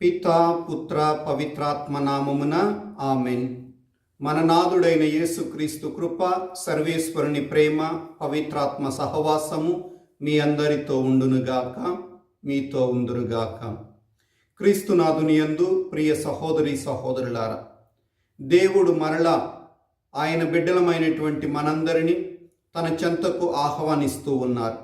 పిత పుత్ర పవిత్రాత్మ నామమున ఆమెన్. మన నాదుడైన యేసుక్రీస్తు కృప సర్వేశ్వరుని ప్రేమ పవిత్రాత్మ సహవాసము మీ అందరితో ఉండునుగాక మీతో ఉందురుగాక క్రీస్తునాథునియందు ప్రియ సహోదరి సహోదరులారా దేవుడు మరలా ఆయన బిడ్డలమైనటువంటి మనందరినీ తన చెంతకు ఆహ్వానిస్తూ ఉన్నారు.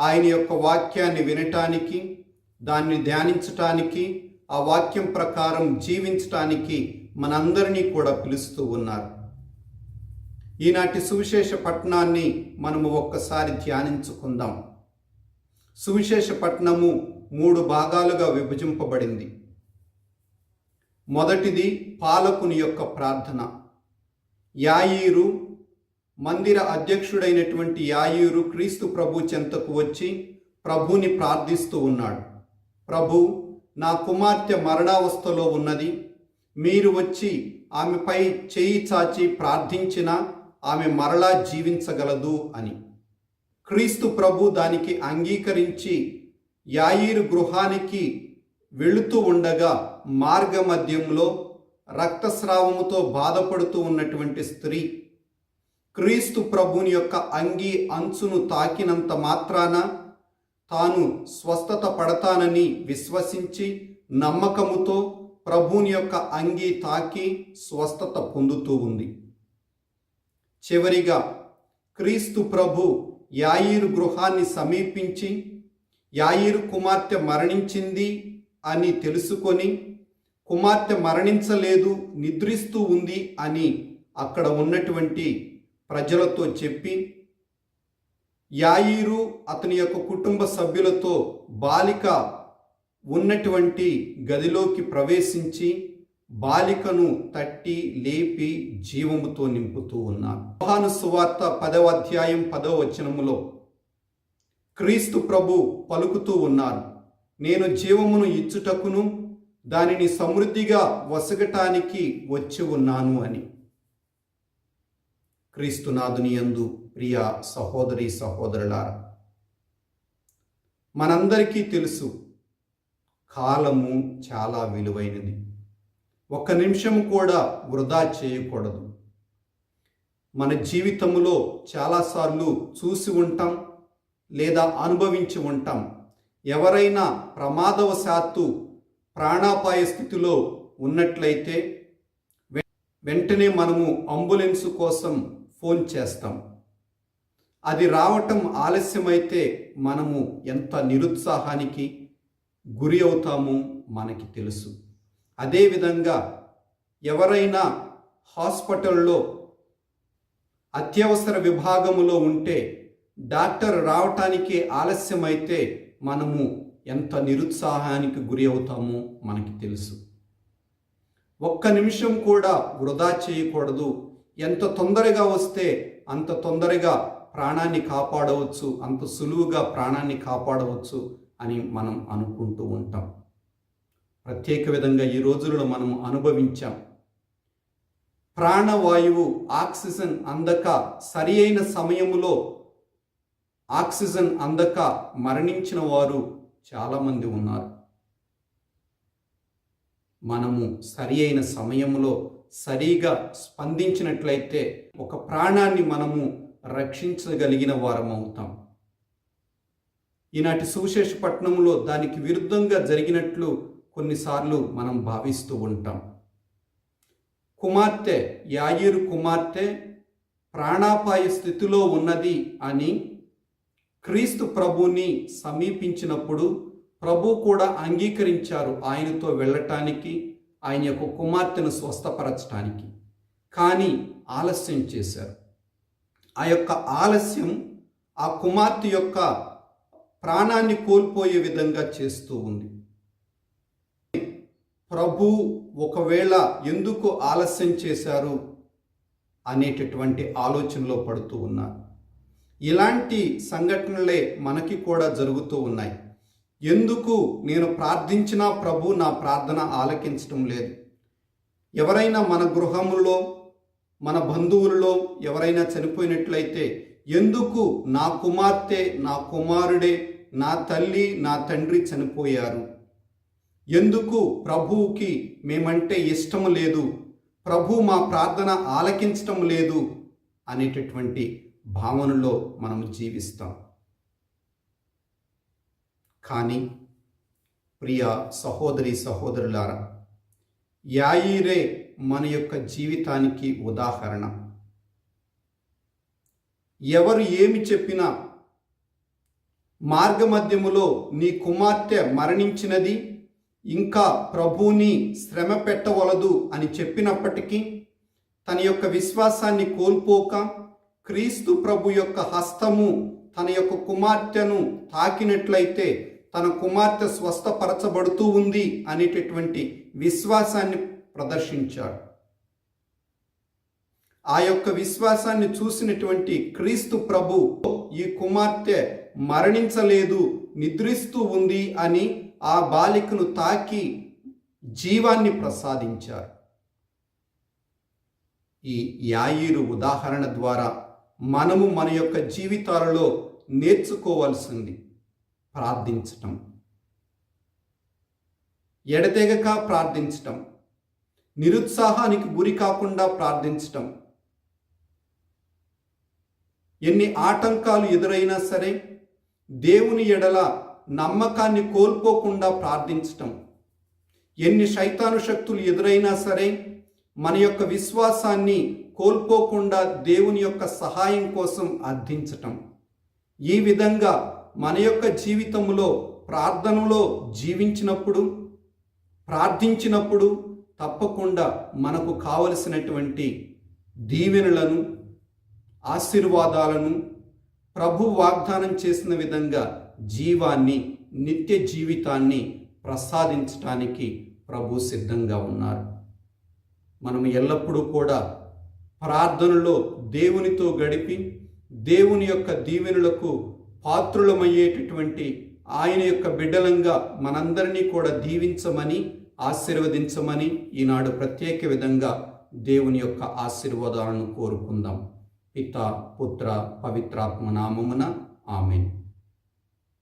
ఆయన యొక్క వాక్యాన్ని వినటానికి దాన్ని ధ్యానించటానికి ఆ వాక్యం ప్రకారం జీవించటానికి మనందరినీ కూడా పిలుస్తూ ఉన్నారు. ఈనాటి సువిశేష పట్టణాన్ని మనము ఒక్కసారి ధ్యానించుకుందాం. సువిశేష పట్టణము మూడు భాగాలుగా విభజింపబడింది. మొదటిది పాలకుని యొక్క ప్రార్థన. యాయీరు మందిర అధ్యక్షుడైనటువంటి యాయూరు క్రీస్తు ప్రభు చెంతకు వచ్చి ప్రభుని ప్రార్థిస్తూ ఉన్నాడు. ప్రభు నా కుమార్తె మరణావస్థలో ఉన్నది. మీరు వచ్చి ఆమెపై చేయి చాచి ప్రార్థించిన ఆమె మరలా జీవించగలదు అని. క్రీస్తు ప్రభు దానికి అంగీకరించి యాయిరు గృహానికి వెళుతూ ఉండగా మార్గ మధ్యంలో రక్తస్రావముతో బాధపడుతూ ఉన్నటువంటి స్త్రీ క్రీస్తు ప్రభుని యొక్క అంగీ అంచును తాకినంత మాత్రాన తాను స్వస్థత పడతానని విశ్వసించి నమ్మకముతో ప్రభుని యొక్క అంగీ తాకి స్వస్థత పొందుతూ ఉంది. చివరిగా క్రీస్తు ప్రభు యాయిరు గృహాన్ని సమీపించి యాయిరు కుమార్తె మరణించింది అని తెలుసుకొని కుమార్తె మరణించలేదు నిద్రిస్తూ ఉంది అని అక్కడ ఉన్నటువంటి ప్రజలతో చెప్పి యాయిరు అతని యొక్క కుటుంబ సభ్యులతో బాలిక ఉన్నటువంటి గదిలోకి ప్రవేశించి బాలికను తట్టి లేపి జీవముతో నింపుతూ ఉన్నారు యోహాను సువార్త పదవ అధ్యాయం పదవ వచనములో క్రీస్తు ప్రభు పలుకుతూ ఉన్నారు. నేను జీవమును ఇచ్చుటకును దానిని సమృద్ధిగా వసగటానికి వచ్చి ఉన్నాను అని. క్రీస్తునాథుని యందు ప్రియ సహోదరి సహోదరులారా మనందరికీ తెలుసు కాలము చాలా విలువైనది. ఒక్క నిమిషం కూడా వృధా చేయకూడదు. మన జీవితంలో చాలాసార్లు చూసి ఉంటాం లేదా అనుభవించి ఉంటాం. ఎవరైనా ప్రమాదవశాత్తు ప్రాణాపాయ స్థితిలో ఉన్నట్లయితే వెంటనే మనము అంబులెన్స్ కోసం ఫోన్ చేస్తాం. అది రావటం ఆలస్యమైతే మనము ఎంత నిరుత్సాహానికి గురి అవుతామో మనకి తెలుసు. అదేవిధంగా ఎవరైనా హాస్పిటల్లో అత్యవసర విభాగములో ఉంటే డాక్టర్ రావటానికి ఆలస్యమైతే మనము ఎంత నిరుత్సాహానికి గురి అవుతామో మనకి తెలుసు. ఒక్క నిమిషం కూడా వృధా చేయకూడదు. ఎంత తొందరగా వస్తే అంత తొందరగా ప్రాణాన్ని కాపాడవచ్చు అంత సులువుగా ప్రాణాన్ని కాపాడవచ్చు అని మనం అనుకుంటూ ఉంటాం. ప్రత్యేక విధంగా ఈ రోజులలో మనం అనుభవించాం. ప్రాణవాయువు ఆక్సిజన్ అందక సరి అయిన సమయంలో ఆక్సిజన్ అందక మరణించిన వారు చాలామంది ఉన్నారు. మనము సరి అయిన సమయంలో సరిగా స్పందించినట్లయితే ఒక ప్రాణాన్ని మనము రక్షించగలిగిన వారం అవుతాం ఈనాటి సువిశేష పట్టణంలో దానికి విరుద్ధంగా జరిగినట్లు కొన్నిసార్లు మనం భావిస్తూ ఉంటాం. కుమార్తె యాయిరు కుమార్తె ప్రాణాపాయ స్థితిలో ఉన్నది అని క్రీస్తు ప్రభుని సమీపించినప్పుడు ప్రభు కూడా అంగీకరించారు ఆయనతో వెళ్ళటానికి. ఆయన యొక్క కుమార్తెను స్వస్థపరచడానికి కానీ ఆలస్యం చేశారు. ఆ యొక్క ఆలస్యం ఆ కుమార్తె యొక్క ప్రాణాన్ని కోల్పోయే విధంగా చేస్తూ ఉంది. ప్రభు ఒకవేళ ఎందుకు ఆలస్యం చేశారు అనేటటువంటి ఆలోచనలో పడుతూ ఉన్నారు. ఇలాంటి సంఘటనలే మనకి కూడా జరుగుతూ ఉన్నాయి. ఎందుకు నేను ప్రార్థించినా ప్రభు నా ప్రార్థన ఆలకించటం లేదు? ఎవరైనా మన గృహములో మన బంధువులలో ఎవరైనా చనిపోయినట్లయితే ఎందుకు నా కుమార్తె నా కుమారుడే నా తల్లి నా తండ్రి చనిపోయారు? ఎందుకు ప్రభువుకి మేమంటే ఇష్టం లేదు? ప్రభు మా ప్రార్థన ఆలకించటం లేదు అనేటటువంటి భావనలో మనం జీవిస్తాం. కానీ ప్రియ సహోదరి సహోదరులారా యాయిరే మన యొక్క జీవితానికి ఉదాహరణ. ఎవరు ఏమి చెప్పినా మార్గమధ్యములో నీ కుమార్తె మరణించినది ఇంకా ప్రభువుని శ్రమ పెట్టవలదు అని చెప్పినప్పటికీ తన యొక్క విశ్వాసాన్ని కోల్పోక క్రీస్తు ప్రభు యొక్క హస్తము తన యొక్క కుమార్తెను తాకినట్లయితే తన కుమార్తె స్వస్థపరచబడుతూ ఉంది అనేటటువంటి విశ్వాసాన్ని ప్రదర్శించాడు. ఆ యొక్క విశ్వాసాన్ని చూసినటువంటి క్రీస్తు ప్రభు ఈ కుమార్తె మరణించలేదు నిద్రిస్తూ ఉంది అని ఆ బాలికను తాకి జీవాన్ని ప్రసాదించారు. ఈ యాయిరు ఉదాహరణ ద్వారా మనము మన యొక్క జీవితాలలో నేర్చుకోవాల్సింది ప్రార్థించటం. ఎడతెగక ప్రార్థించటం. నిరుత్సాహానికి గురి కాకుండా ప్రార్థించటం. ఎన్ని ఆటంకాలు ఎదురైనా సరే దేవుని ఎడల నమ్మకాన్ని కోల్పోకుండా ప్రార్థించటం. ఎన్ని శైతాను శక్తులు ఎదురైనా సరే మన యొక్క విశ్వాసాన్ని కోల్పోకుండా దేవుని యొక్క సహాయం కోసం అర్థించటం. ఈ విధంగా మన యొక్క జీవితంలో ప్రార్థనలో జీవించినప్పుడు ప్రార్థించినప్పుడు తప్పకుండా మనకు కావలసినటువంటి దీవెనలను ఆశీర్వాదాలను ప్రభు వాగ్దానం చేసిన విధంగా జీవాన్ని నిత్య జీవితాన్ని ప్రసాదించటానికి ప్రభు సిద్ధంగా ఉన్నారు. మనం ఎల్లప్పుడూ కూడా ప్రార్థనలో దేవునితో గడిపి దేవుని యొక్క దీవెనులకు పాత్రులమయ్యేటటువంటి ఆయన యొక్క బిడ్డలంగా మనందరినీ కూడా దీవించమని ఆశీర్వదించమని ఈనాడు ప్రత్యేక విధంగా దేవుని యొక్క ఆశీర్వాదాలను కోరుకుందాం. పిత పుత్ర పవిత్రాత్మ నామమున ఆమెను.